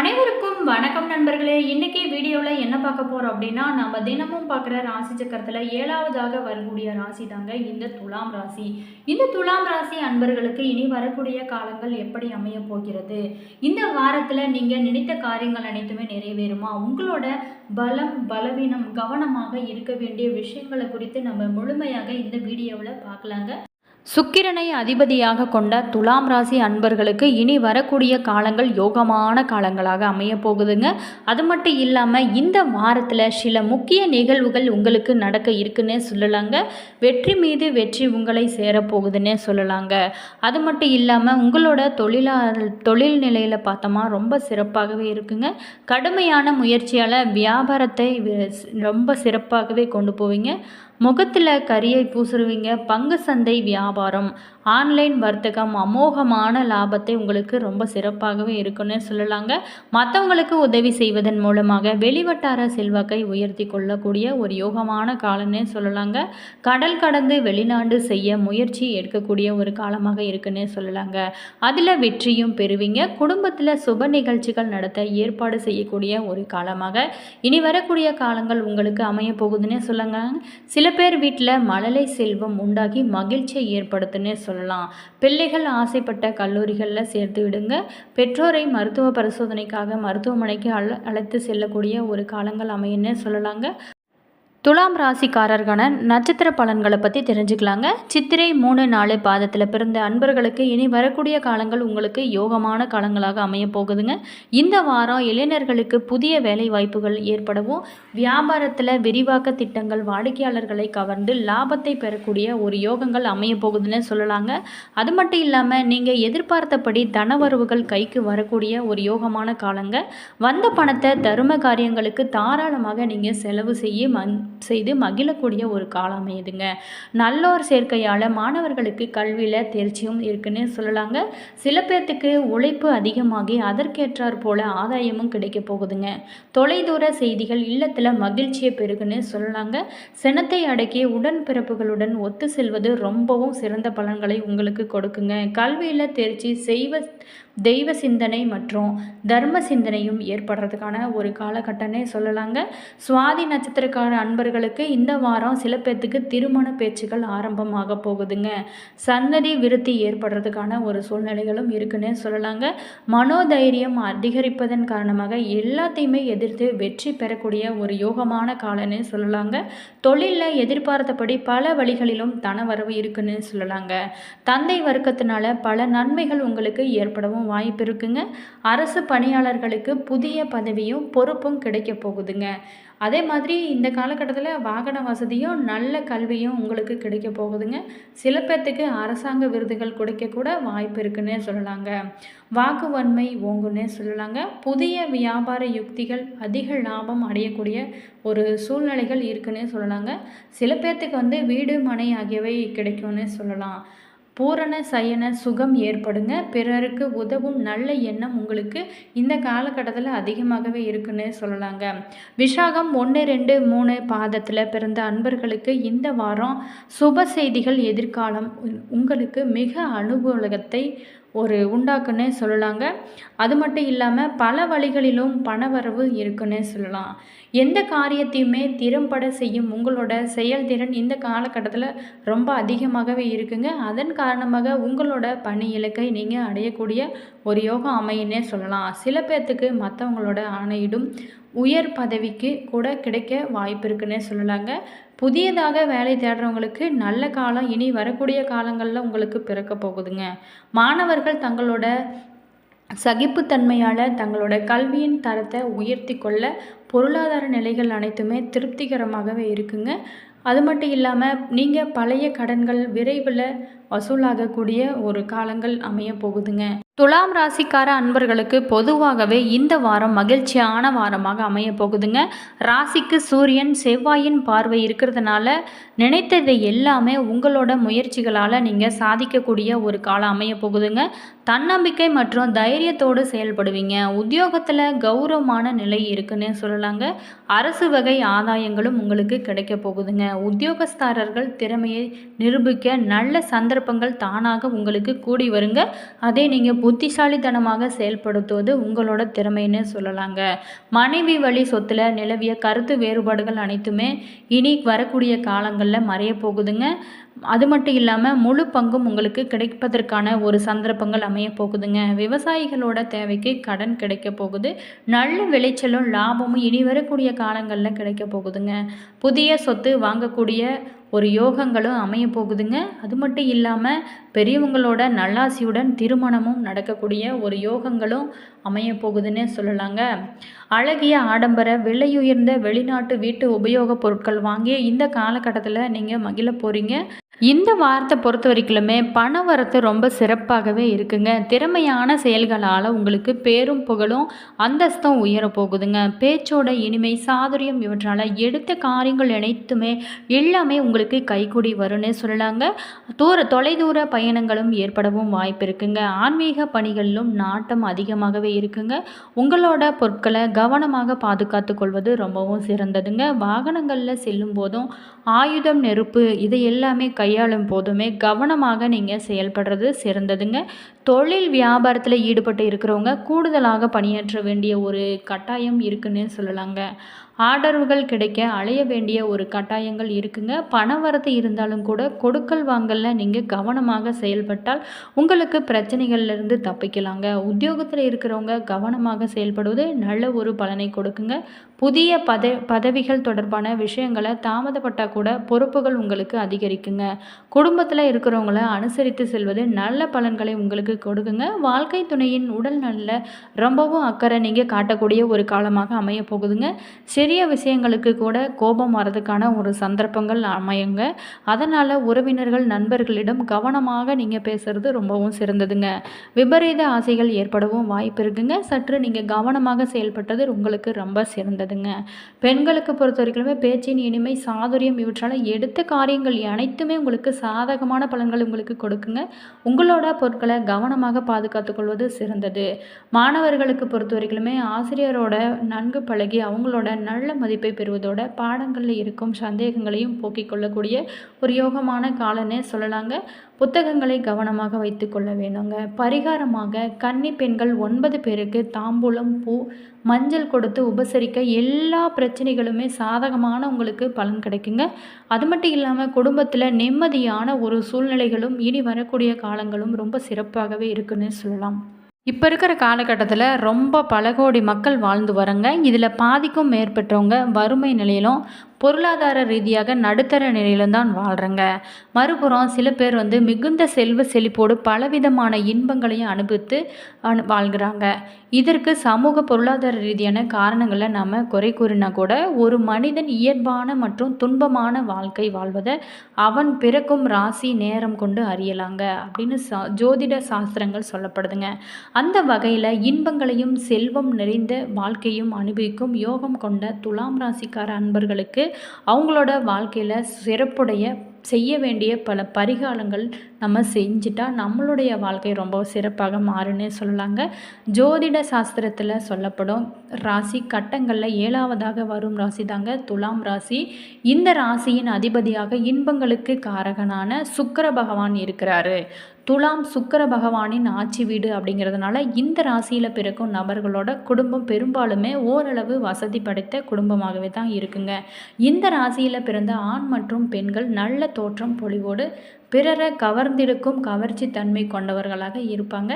அனைவருக்கும் வணக்கம் நண்பர்களே. இன்னைக்கு வீடியோவில் என்ன பார்க்க போகிறோம் அப்படின்னா நம்ம தினமும் பார்க்குற ராசி சக்கரத்தில் ஏழாவதாக வரக்கூடிய ராசி தாங்க இந்த துலாம் ராசி. இந்த துலாம் ராசி அன்பர்களுக்கு இனி வரக்கூடிய காலங்கள் எப்படி அமைய போகிறது? இந்த வாரத்தில் நீங்கள் நினைத்த காரியங்கள் அனைத்துமே நிறைவேறுமா? உங்களோட பலம் பலவீனம் கவனமாக இருக்க வேண்டிய விஷயங்களை குறித்து நம்ம முழுமையாக இந்த வீடியோவில் பார்க்கலாங்க. சுக்கிரனை அதிபதியாக கொண்ட துலாம் ராசி அன்பர்களுக்கு இனி வரக்கூடிய காலங்கள் யோகமான காலங்களாக அமைய போகுதுங்க. அது மட்டும் இல்லாமல் இந்த வாரத்தில் சில முக்கிய நிகழ்வுகள் உங்களுக்கு நடக்க இருக்குன்னே சொல்லலாங்க. வெற்றி மீது வெற்றி உங்களை சேரப்போகுதுன்னே சொல்லலாங்க. அது மட்டும் இல்லாமல் உங்களோட தொழிலாளர் தொழில் நிலையில் பார்த்தோமா ரொம்ப சிறப்பாகவே இருக்குங்க. கடுமையான முயற்சியால் வியாபாரத்தை ரொம்ப சிறப்பாகவே கொண்டு போவீங்க. முகத்தில் கரியை பூசுருவீங்க பங்கு சந்தை வியாபாரம் ஆன்லைன் வர்த்தகம் அமோகமான லாபத்தை உங்களுக்கு ரொம்ப சிறப்பாகவே இருக்குன்னு சொல்லலாங்க. மற்றவங்களுக்கு உதவி செய்வதன் மூலமாக வெளிவட்டார செல்வாக்கை உயர்த்தி கொள்ளக்கூடிய ஒரு யோகமான காலம்னே சொல்லலாங்க. கடல் கடந்து வெளிநாடு செய்ய முயற்சி எடுக்கக்கூடிய ஒரு காலமாக இருக்குன்னே சொல்லலாங்க. அதில் வெற்றியும் பெறுவீங்க. குடும்பத்தில் சுப நிகழ்ச்சிகள் நடத்த ஏற்பாடு செய்யக்கூடிய ஒரு காலமாக இனி வரக்கூடிய காலங்கள் உங்களுக்கு அமைய போகுதுன்னே சொல்லுங்க சில பேர் வீட்டில் மழலை செல்வம் உண்டாகி மகிழ்ச்சியை ஏற்படுத்துன்னே சொல்லலாம். பிள்ளைகள் ஆசைப்பட்ட கல்லூரிகளில் சேர்த்து விடுங்க. பெற்றோரை மருத்துவ பரிசோதனைக்காக மருத்துவமனைக்கு அழ அழைத்து செல்லக்கூடிய ஒரு காலங்கள் அமையன்னு சொல்லலாங்க. துலாம் ராசிக்காரர்கான நட்சத்திர பலன்களை பற்றி தெரிஞ்சுக்கலாங்க. சித்திரை மூணு நாலு பாதத்தில் பிறந்த அன்பர்களுக்கு இனி வரக்கூடிய காலங்கள் உங்களுக்கு யோகமான காலங்களாக அமைய போகுதுங்க. இந்த வாரம் இளைஞர்களுக்கு புதிய வேலை வாய்ப்புகள் ஏற்படவும் வியாபாரத்தில் விரிவாக்க திட்டங்கள் வாடிக்கையாளர்களை கவர்ந்து லாபத்தை பெறக்கூடிய ஒரு யோகங்கள் அமைய போகுதுன்னு சொல்லலாங்க. அது மட்டும் இல்லாமல் நீங்கள் எதிர்பார்த்தபடி தனவரவுகள் கைக்கு வரக்கூடிய ஒரு யோகமான காலங்க. வந்த பணத்தை தரும காரியங்களுக்கு தாராளமாக நீங்கள் செலவு செய்ய மண் செய்து மகிழக்கூடிய ஒரு காலம் அமையுதுங்க நல்லோர் சேர்க்கையால் மாணவர்களுக்கு கல்வியில் தேர்ச்சியும் இருக்குன்னு சொல்லலாங்க. சில பேர்த்துக்கு உழைப்பு அதிகமாகி அதற்கேற்றாற் போல ஆதாயமும் கிடைக்க போகுதுங்க. தொலைதூர செய்திகள் இல்லத்தில் மகிழ்ச்சியை பெருகுன்னு சொல்லலாங்க. சினத்தை அடக்கி உடன்பிறப்புகளுடன் ஒத்து செல்வது ரொம்பவும் சிறந்த பலன்களை உங்களுக்கு கொடுக்குங்க. கல்வியில் தேர்ச்சி செய்வ தெய்வ சிந்தனை மற்றும் தர்ம சிந்தனையும் ஏற்படுறதுக்கான ஒரு காலகட்டமே சொல்லலாங்க. சுவாதி நட்சத்திரக்கார அன்பர்களுக்கு இந்த வாரம் சில பேர்த்துக்கு திருமண பேச்சுகள் ஆரம்பமாக போகுதுங்க. சன்னதி விருத்தி ஏற்படுறதுக்கான ஒரு சூழ்நிலைகளும் இருக்குன்னே சொல்லலாங்க. மனோதைரியம் அதிகரிப்பதன் காரணமாக எல்லாத்தையுமே எதிர்த்து வெற்றி பெறக்கூடிய ஒரு யோகமான காலன்னு சொல்லலாங்க. தொழிலில் எதிர்பார்த்தபடி பல வழிகளிலும் தனவரவு இருக்குன்னு சொல்லலாங்க. தந்தை வர்க்கத்தினால பல நன்மைகள் உங்களுக்கு ஏற்படவும் வாய்ப்பு இருக்குங்க அரசு பணியாளர்களுக்கு புதிய பதவியும் பொறுப்பும் கிடைக்க போகுதுங்க. அதே மாதிரி இந்த காலகட்டத்தில் வாகன வசதியும் நல்ல கல்வியும் உங்களுக்கு கிடைக்க போகுதுங்க. சில பேர்த்துக்கு அரசாங்க விருதுகள் கிடைக்கக்கூட வாய்ப்பு இருக்குன்னே சொல்லலாங்க. வாக்கு வன்மை ஓங்குன்னே சொல்லலாங்க. புதிய வியாபார யுக்திகள் அதிக லாபம் அடையக்கூடிய ஒரு சூழ்நிலைகள் இருக்குன்னே சொல்லலாங்க. சில பேர்த்துக்கு வந்து வீடு மனை ஆகியவை கிடைக்கும்னு சொல்லலாம். பூரண சயன சுகம் ஏற்படுங்க. பிறருக்கு உதவும் நல்ல எண்ணம் உங்களுக்கு இந்த காலகட்டத்தில் அதிகமாகவே இருக்குன்னு சொல்லலாங்க. விஷாகம் ஒன்று ரெண்டு மூணு பாதத்தில் பிறந்த அன்பர்களுக்கு இந்த வாரம் சுப செய்திகள் எதிர்காலம். உங்களுக்கு மிக அனுகூலத்தை ஒரு உண்டாக்குன்னே சொல்லலாங்க. அது மட்டும் இல்லாமல் பல வழிகளிலும் பணவரவு இருக்குன்னே சொல்லலாம். எந்த காரியத்தையுமே திறம்பட செய்யும் உங்களோட செயல்திறன் இந்த காலகட்டத்தில் ரொம்ப அதிகமாகவே இருக்குங்க. அதன் காரணமாக உங்களோட பணி இலக்கை நீங்கள் அடையக்கூடிய ஒரு யோகம் அமையுன்னே சொல்லலாம். சில பேர்த்துக்கு மற்றவங்களோட ஆணையிடும் உயர் பதவிக்கு கூட கிடைக்க வாய்ப்பு இருக்குன்னே சொல்லலாங்க. புதியதாக வேலை தேடுறவங்களுக்கு நல்ல காலம் இனி வரக்கூடிய காலங்களில் உங்களுக்கு பிறக்க போகுதுங்க. மாணவர்கள் தங்களோட சகிப்புத்தன்மையால் தங்களோட கல்வியின் தரத்தை உயர்த்தி கொள்ள பொருளாதார நிலைகள் அனைத்துமே திருப்திகரமாகவே இருக்குங்க. அது மட்டும் இல்லாமல் நீங்கள் பழைய கடன்கள் விரைவில் வசூலாகக்கூடிய ஒரு காலங்கள் அமைய போகுதுங்க. துலாம் ராசிக்கார அன்பர்களுக்கு பொதுவாகவே இந்த வாரம் மகிழ்ச்சியான வாரமாக அமைய போகுதுங்க. ராசிக்கு சூரியன் செவ்வாயின் பார்வை இருக்கிறதுனால நினைத்ததை எல்லாமே உங்களோட முயற்சிகளால் நீங்கள் சாதிக்கக்கூடிய ஒரு காலம் அமைய போகுதுங்க. தன்னம்பிக்கை மற்றும் தைரியத்தோடு செயல்படுவீங்க. உத்தியோகத்தில் கௌரவமான நிலை இருக்குன்னு சொல்லலாங்க. அரசு வகை ஆதாயங்களும் உங்களுக்கு கிடைக்க போகுதுங்க. உத்தியோகஸ்தாரர்கள் திறமையை நிரூபிக்க நல்ல சந்தர்ப்ப சந்தர்ப்பங்கள் தானாக உங்களுக்கு கூடி வருங்க. அதை நீங்கள் புத்திசாலித்தனமாக செயல்படுத்துவது உங்களோட திறமைன்னு சொல்லலாங்க. மனைவி வழி சொத்தில் நிலவிய கருத்து வேறுபாடுகள் அனைத்துமே இனி வரக்கூடிய காலங்களில் மறைய போகுதுங்க. அது மட்டும் இல்லாமல் முழு பங்கும் உங்களுக்கு கிடைப்பதற்கான ஒரு சந்தர்ப்பங்கள் அமைய போகுதுங்க. விவசாயிகளோட தேவைக்கு கடன் கிடைக்க போகுது. நல்ல விளைச்சலும் லாபமும் இனி வரக்கூடிய காலங்களில் கிடைக்க போகுதுங்க. புதிய சொத்து வாங்கக்கூடிய ஒரு யோகங்களும் அமைய போகுதுங்க அது மட்டும் இல்லாமல் பெரியவங்களோட நல்லாசியுடன் திருமணமும் நடக்கக்கூடிய ஒரு யோகங்களும் அமைய போகுதுன்னு சொல்லலாங்க. அழகிய ஆடம்பர விலையுயர்ந்த வெளிநாட்டு வீட்டு உபயோகப் பொருட்கள் வாங்கி இந்த காலகட்டத்தில் நீங்கள் மகிழ போகிறீங்க இந்த வாரத்தை பொறுத்த வரைக்குமே பண வரத்து ரொம்ப சிறப்பாகவே இருக்குங்க. திறமையான செயல்களால் உங்களுக்கு பேரும் புகழும் அந்தஸ்தும் உயர போகுதுங்க. பேச்சோட இனிமை சாதுரியம் இவற்றால் எடுத்த காரியங்கள் அனைத்துமே எல்லாமே உங்களுக்கு கைகூடி வரும்னு சொல்லலாங்க. தூர தொலைதூர பயணங்களும் ஏற்படவும் வாய்ப்பு இருக்குங்க. ஆன்மீக பணிகளிலும் நாட்டம் அதிகமாகவே இருக்குங்க. உங்களோட பொருட்களை கவனமாக பாதுகாத்து கொள்வது ரொம்பவும் சிறந்ததுங்க. வாகனங்களில் செல்லும் போதும் ஆயுதம் நெருப்பு இது எல்லாமே கையாளும் போதுமே கவனமாக நீங்கள் செயல்படுறது சிறந்ததுங்க. தொழில் வியாபாரத்தில் ஈடுபட்டு இருக்கிறவங்க கூடுதலாக பணியாற்ற வேண்டிய ஒரு கட்டாயம் இருக்குன்னு சொல்லலாங்க. ஆர்டர்கள் கிடைக்க அலைய வேண்டிய ஒரு கட்டாயங்கள் இருக்குங்க. பண வரத்து இருந்தாலும் கூட கொடுக்கல் வாங்கலில் நீங்கள் கவனமாக செயல்பட்டால் உங்களுக்கு பிரச்சனைகள்லேருந்து தப்பிக்கலாங்க. உத்தியோகத்தில் இருக்கிறவங்க கவனமாக செயல்படுவது நல்ல ஒரு பலனை கொடுக்குங்க. புதிய பத பதவிகள் தொடர்பான விஷயங்களை தாமதப்பட்டால் கூட பொறுப்புகள் உங்களுக்கு அதிகரிக்குங்க. குடும்பத்தில் இருக்கிறவங்கள அனுசரித்து செல்வது நல்ல பலன்களை உங்களுக்கு கொடுக்குங்க. வாழ்க்கை துணையின் உடல் நல்ல ரொம்பவும் அக்கறை நீங்கள் காட்டக்கூடிய ஒரு காலமாக அமைய போகுதுங்க. சிறிய விஷயங்களுக்கு கூட கோபம் வரதுக்கான ஒரு சந்தர்ப்பங்கள் அமையுங்க. அதனால் உறவினர்கள் நண்பர்களிடம் கவனமாக நீங்கள் பேசுகிறது ரொம்பவும் சிறந்ததுங்க. விபரீத ஆசைகள் ஏற்படவும் வாய்ப்பு இருக்குங்க. சற்று நீங்கள் கவனமாக செயல்பட்டது உங்களுக்கு ரொம்ப சிறந்தது. கிடையாதுங்க பெண்களுக்கு பொறுத்த வரைக்குமே பேச்சின் இனிமை சாதுரியம் இவற்றால் எடுத்த காரியங்கள் அனைத்துமே உங்களுக்கு சாதகமான பலன்கள் உங்களுக்கு கொடுக்குங்க. உங்களோட பொருட்களை கவனமாக பாதுகாத்து கொள்வது சிறந்தது. மாணவர்களுக்கு பொறுத்த வரைக்குமே ஆசிரியரோட நன்கு பழகி அவங்களோட நல்ல மதிப்பை பெறுவதோட பாடங்களில் இருக்கும் சந்தேகங்களையும் போக்கிக் கொள்ளக்கூடிய ஒரு யோகமான காலனே சொல்லலாங்க. புத்தகங்களை கவனமாக வைத்து கொள்ள வேணுங்க பரிகாரமாக கன்னி பெண்கள் ஒன்பது பேருக்கு தாம்பூலம் பூ மஞ்சள் கொடுத்து உபசரிக்க எல்லா பிரச்சனைகளுமே சாதகமான உங்களுக்கு பலன் கிடைக்குங்க. அது மட்டும் இல்லாமல் குடும்பத்தில் நிம்மதியான ஒரு சூழ்நிலைகளும் இனி வரக்கூடிய காலங்களும் ரொம்ப சிறப்பாகவே இருக்குன்னு சொல்லலாம். இப்போ இருக்கிற காலகட்டத்தில் ரொம்ப பல கோடி மக்கள் வாழ்ந்து வரங்க இதில் பாதிக்கும் மேற்பட்டவங்க வறுமை நிலையிலும் பொருளாதார ரீதியாக நடுத்தர நிலையிலும் தான் வாழ்கிறங்க மறுபுறம் சில பேர் வந்து மிகுந்த செல்வ செழிப்போடு பலவிதமான இன்பங்களையும் அனுபவித்து அனு வாழ்கிறாங்க. இதற்கு சமூக பொருளாதார ரீதியான காரணங்களை நாம் குறை கூறினா கூட ஒரு மனிதன் இயல்பான மற்றும் துன்பமான வாழ்க்கை வாழ்வதை அவன் பிறக்கும் ராசி நேரம் கொண்டு அறியலாங்க அப்படின்னு சா ஜோதிட சாஸ்திரங்கள் சொல்லப்படுதுங்க. அந்த வகையில் இன்பங்களையும் செல்வம் நிறைந்த வாழ்க்கையும் அனுபவிக்கும் யோகம் கொண்ட துலாம் ராசிக்கார அன்பர்களுக்கு அவங்களோட வாழ்க்கையில் சிறப்புடைய செய்ய வேண்டிய பல பரிகாலங்கள் நம்ம செஞ்சுட்டா நம்மளுடைய வாழ்க்கை ரொம்ப சிறப்பாக மாறுன்னு சொல்லலாங்க. ஜோதிட சாஸ்திரத்தில் சொல்லப்படும் ராசி கட்டங்களில் ஏழாவதாக வரும் ராசி தாங்க துலாம் ராசி. இந்த ராசியின் அதிபதியாக இன்பங்களுக்கு காரகனான சுக்கர பகவான் இருக்கிறாரு. துலாம் சுக்கர பகவானின் ஆட்சி வீடு அப்படிங்கிறதுனால இந்த ராசியில் பிறக்கும் நபர்களோட குடும்பம் பெரும்பாலுமே ஓரளவு வசதி படைத்த குடும்பமாகவே தான் இருக்குங்க. இந்த ராசியில் பிறந்த ஆண் மற்றும் பெண்கள் நல்ல தோற்றம் பொலிவோடு பிறரை கவர்ந்திருக்கும் கவர்ச்சி தன்மை கொண்டவர்களாக இருப்பாங்க.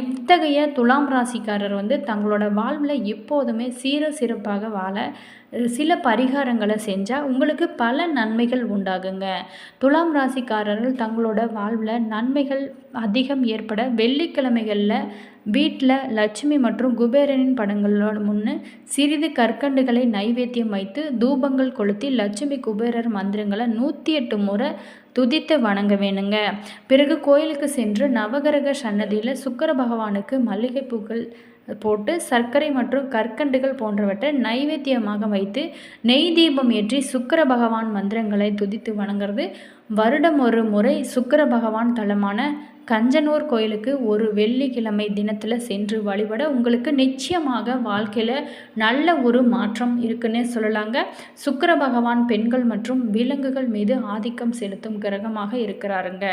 இத்தகைய துலாம் ராசிக்காரர் வந்து தங்களோட வாழ்வில் எப்போதுமே சீர சிறப்பாக வாழ சில பரிகாரங்களை செஞ்சால் உங்களுக்கு பல நன்மைகள் உண்டாகுங்க. துலாம் ராசிக்காரர்கள் தங்களோட வாழ்வில் நன்மைகள் அதிகம் ஏற்பட வெள்ளிக்கிழமைகளில் வீட்டில் லட்சுமி மற்றும் குபேரனின் படங்களோட முன்னு சிறிது கற்கண்டுகளை நைவேத்தியம் வைத்து தூபங்கள் கொளுத்தி லட்சுமி குபேரர் மந்திரங்களை நூற்றி எட்டு முறை துதித்து வணங்க வேணுங்க. பிறகு கோயிலுக்கு சென்று நவகிரக சன்னதியில் சுக்கர பகவானுக்கு மல்லிகைப்பூக்கள் போட்டு சர்க்கரை மற்றும் கற்கண்டுகள் போன்றவற்றை நைவேத்தியமாக வைத்து நெய் தீபம் ஏற்றி சுக்கர பகவான் மந்திரங்களை துதித்து வணங்குறது. வருடம் ஒரு முறை சுக்கர பகவான் தலமான கஞ்சனூர் கோயிலுக்கு ஒரு வெள்ளிக்கிழமை தினத்தில் சென்று வழிபட உங்களுக்கு நிச்சயமாக வாழ்க்கையில் நல்ல ஒரு மாற்றம் இருக்குன்னே சொல்லலாங்க. சுக்கர பகவான் பெண்கள் மற்றும் விலங்குகள் மீது ஆதிக்கம் செலுத்தும் கிரகமாக இருக்கிறாருங்க.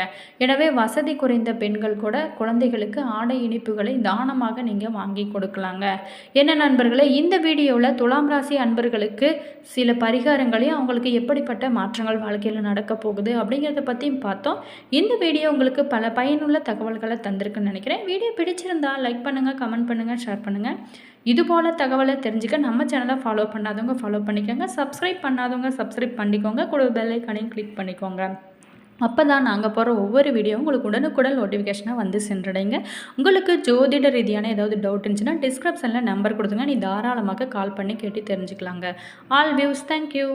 எனவே வசதி குறைந்த பெண்கள் கூட குழந்தைகளுக்கு ஆடை இனிப்புகளை தானமாக நீங்கள் வாங்கி கொடுக்கலாங்க. என்ன நண்பர்களே இந்த வீடியோவில் துலாம் ராசி அன்பர்களுக்கு சில பரிகாரங்களையும் அவங்களுக்கு எப்படிப்பட்ட மாற்றங்கள் வாழ்க்கையில் நடக்க போகுது அப்படிங்கிறத பற்றியும் பார்த்தோம். இந்த வீடியோ உங்களுக்கு பல பயனுள்ள தகவல்களை தந்திருக்குன்னு நினைக்கிறேன். வீடியோ பிடிச்சிருந்தா லைக் பண்ணுங்கள் கமெண்ட் பண்ணுங்கள் ஷேர் பண்ணுங்கள் இது போல் தகவலை தெரிஞ்சுக்க நம்ம சேனலை ஃபாலோ பண்ணாதவங்க ஃபாலோ பண்ணிக்கோங்க. சப்ஸ்கிரைப் பண்ணாதவங்க சப்ஸ்கிரைப் பண்ணிக்கோங்க. கூட பெல்லைக்கானையும் கிளிக் பண்ணிக்கோங்க. அப்போ தான் நாங்கள் போகிற ஒவ்வொரு வீடியோ உங்களுக்கு உடனுக்குடன் நோட்டிஃபிகேஷனாக வந்து சென்றடைங்க. உங்களுக்கு ஜோதிட ரீதியான ஏதாவது டவுட் இருந்துச்சுன்னா டிஸ்கிரிப்ஷனில் நம்பர் கொடுத்துங்க. நீ தாராளமாக கால் பண்ணி கேட்டு தெரிஞ்சுக்கலாங்க. All views thank you